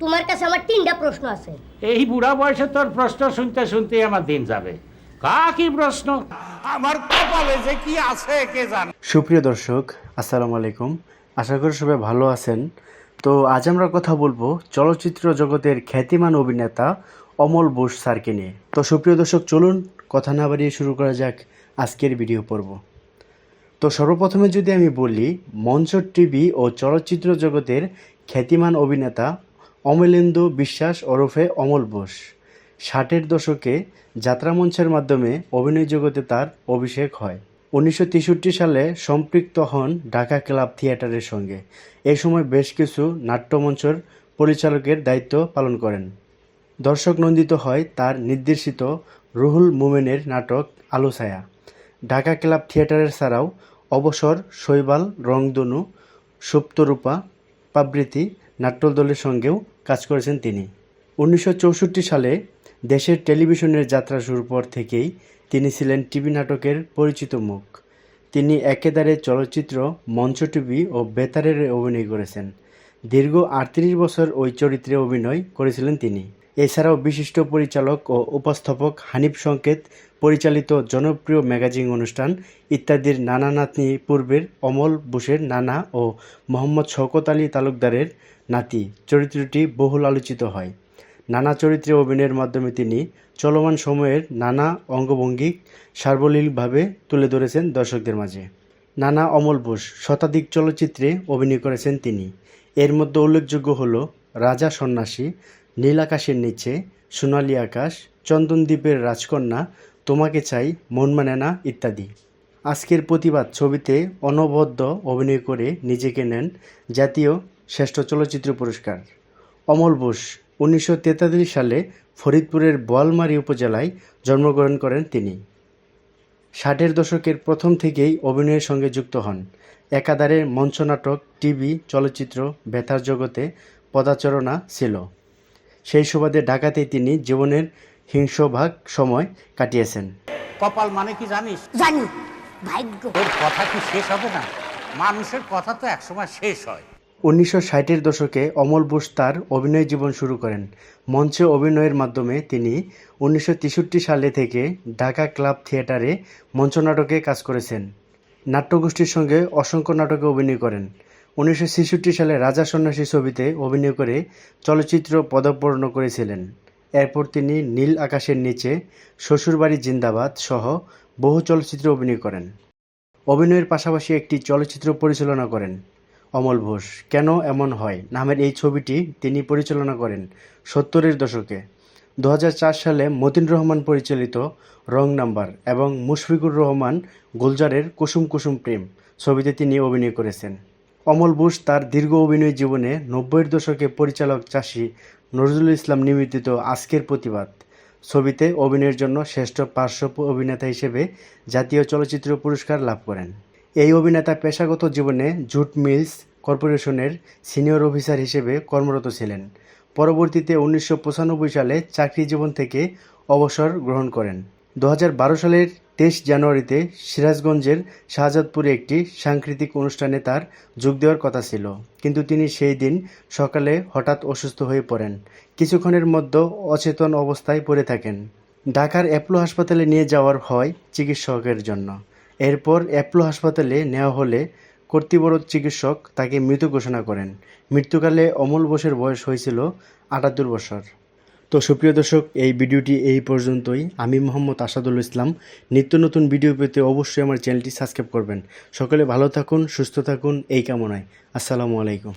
তোমার কাছে আমার তিনটা প্রশ্ন আছে। এই বুড়া বয়সে তোর প্রশ্ন শুনতে শুনতে আমার দিন যাবে। কা কি প্রশ্ন? আমার কপালে যে কি আছে কে জানে? সুপ্রিয় দর্শক আসসালামু আলাইকুম। আশা করি সবাই ভালো আছেন। তো আজ আমরা কথা বলব চলচ্চিত্র জগতের খ্যাতিমান অভিনেতা অমল বোস স্যারকে নিয়ে। তো সুপ্রিয় দর্শক চলুন কথা না বাড়িয়ে শুরু করা যাক আজকের ভিডিও পর্ব। তো সর্বপ্রথমে যদি আমি বলি মঞ্চ টিভি ও চলচ্চিত্র জগতের খ্যাতিমান অভিনেতা অমলেন্দু বিশ্বাস ওরফে অমল বোস। ষাটের দশকে যাত্রামঞ্চের মাধ্যমে অভিনয় জগতে তার অভিষেক হয়। উনিশশো তেষট্টি সালে সম্পৃক্ত হন ঢাকা ক্লাব থিয়েটারের সঙ্গে। এ সময় বেশ কিছু নাট্যমঞ্চের পরিচালকের দায়িত্ব পালন করেন। দর্শক নন্দিত হয় তার নির্দেশিত রুহুল মোমেনের নাটক আলো ছায়া। ঢাকা ক্লাব থিয়েটারের ছাড়াও অবসর শৈবাল, রংধনু, সুপ্তরূপা পাবৃতি নাট্যদলের সঙ্গেও কাজ করেছেন তিনি। উনিশশো চৌষট্টি সালে দেশের টেলিভিশনের যাত্রা শুরুর পর থেকেই তিনি ছিলেন টিভি নাটকের পরিচিত মুখ। তিনি একেদারে চলচ্চিত্র, মঞ্চ টিভি ও বেতারের অভিনয় করেছেন। দীর্ঘ আটত্রিশ বছর ওই চরিত্রে অভিনয় করেছিলেন তিনি। এছাড়াও বিশিষ্ট পরিচালক ও উপস্থাপক হানিফ সংকেত, পরিচালিত জনপ্রিয় ম্যাগাজিন অনুষ্ঠান ইত্যাদির নানা নাতনি পূর্বের অমল বোসের নানা ও মোহাম্মদ শওকত আলী তালুকদারের নাতি। চরিত্রটি বহুল আলোচিত হয়। নানা চরিত্রে অভিনয়ের মাধ্যমে তিনি চলমান সময়ের নানা অঙ্গভঙ্গি সার্বলীলভাবে তুলে ধরেছেন দর্শকদের মাঝে। নানা অমল বোস শতাধিক চলচ্চিত্রে অভিনয় করেছেন তিনি। এর মধ্যে উল্লেখযোগ্য হল রাজা সন্ন্যাসী নীল আকাশের নিচে, সোনালী আকাশ চন্দনদ্বীপের রাজকন্যা, তোমাকে চাই, মন মানে না, ইত্যাদি। আজকের প্রতিবাদ ছবিতে অনবদ্য অভিনয় করে নিজেকে নেন জাতীয় শ্রেষ্ঠ চলচ্চিত্র পুরস্কার। অমল বোস, উনিশশো তেতাল্লিশ সালে ফরিদপুরের বোয়ালমারী উপজেলায় জন্মগ্রহণ করেন তিনি। ষাটের দশকের প্রথম থেকেই অভিনয়ের সঙ্গে যুক্ত হন। একাধারে মঞ্চনাটক, টিভি, চলচ্চিত্র, বেতার জগতে পদাচরণা ছিল। সেই সুবাদে ঢাকাতেই তিনি জীবনের হিংস্রভাগ সময় কাটিয়েছেন। কপাল মানে কি জানিস? জানি। ভাগ্য। তোর কথা কি শেষ হবে না? মানুষের কথা তো একসময় শেষ হয়। উনিশশো ষাটের দশকে অমল বোস তার অভিনয় জীবন শুরু করেন। মঞ্চে অভিনয়ের মাধ্যমে তিনি উনিশশো তেষট্টি সালে থেকে ঢাকা ক্লাব থিয়েটারে মঞ্চনাটকে কাজ করেছেন। নাট্যগোষ্ঠীর সঙ্গে অসংখ্য নাটকে অভিনয় করেন। উনিশশো ছেষট্টি সালে রাজা সন্ন্যাসী ছবিতে অভিনয় করে চলচ্চিত্র পদার্পণ করেছিলেন। এরপর তিনি নীল আকাশের নিচে শ্বশুরবাড়ি জিন্দাবাদ সহ বহু চলচ্চিত্রে অভিনয় করেন। অভিনয়ের পাশাপাশি একটি চলচ্চিত্র পরিচালনা করেন অমল ঘোষ। কেন এমন হয়? নামের এই ছবিটি তিনি পরিচালনা করেন সত্তরের দশকে। দু হাজার চার সালে মতিন রহমান পরিচালিত রং নাম্বার এবং মুশফিকুর রহমান গুলজারের কুসুম কুসুম প্রেম ছবিতে তিনি অভিনয় করেছেন। অমল বোস তার দীর্ঘ অভিনয় জীবনে নব্বইয়ের দশকে পরিচালক চাষী নজরুল ইসলাম নিবেদিত আজকের প্রতিবাদ। ছবিতে অভিনয়ের জন্য শ্রেষ্ঠ পার্শ্ব অভিনেতা হিসেবে জাতীয় চলচ্চিত্র পুরস্কার লাভ করেন। এই অভিনেতা পেশাগত জীবনে জুট মিলস কর্পোরেশনের সিনিয়র অফিসার হিসেবে কর্মরত ছিলেন। পরবর্তীতে উনিশশো পঁচানব্বই সালে চাকরি জীবন থেকে অবসর গ্রহণ করেন। দু হাজার বারো সালের তেইশ জানুয়ারিতে সিরাজগঞ্জের শাহজাদপুরে একটি সাংস্কৃতিক অনুষ্ঠানে তার যোগ দেওয়ার কথা ছিল। কিন্তু তিনি সেই দিন সকালে হঠাৎ অসুস্থ হয়ে পড়েন। কিছুক্ষণের মধ্যে অচেতন অবস্থায় পড়ে থাকেন। ঢাকার অ্যাপলো হাসপাতালে নিয়ে যাওয়ার হয় চিকিৎসকের জন্য। এরপর অ্যাপলো হাসপাতালে নেওয়া হলে কর্তৃপক্ষ চিকিৎসক তাকে মৃত ঘোষণা করেন। মৃত্যুকালে অমল বোসের বয়স হয়েছিল আটাত্তর বছর। তো সুপ্রিয় দর্শক, এই ভিডিওটি এই পর্যন্তই। আমি মোহাম্মদ আসাদুল ইসলাম। নিত্য নতুন ভিডিও পেতে অবশ্যই আমার চ্যানেলটি সাবস্ক্রাইব করবেন। সকলে ভালো থাকুন, সুস্থ থাকুন, এই কামনায়। আসসালামু আলাইকুম।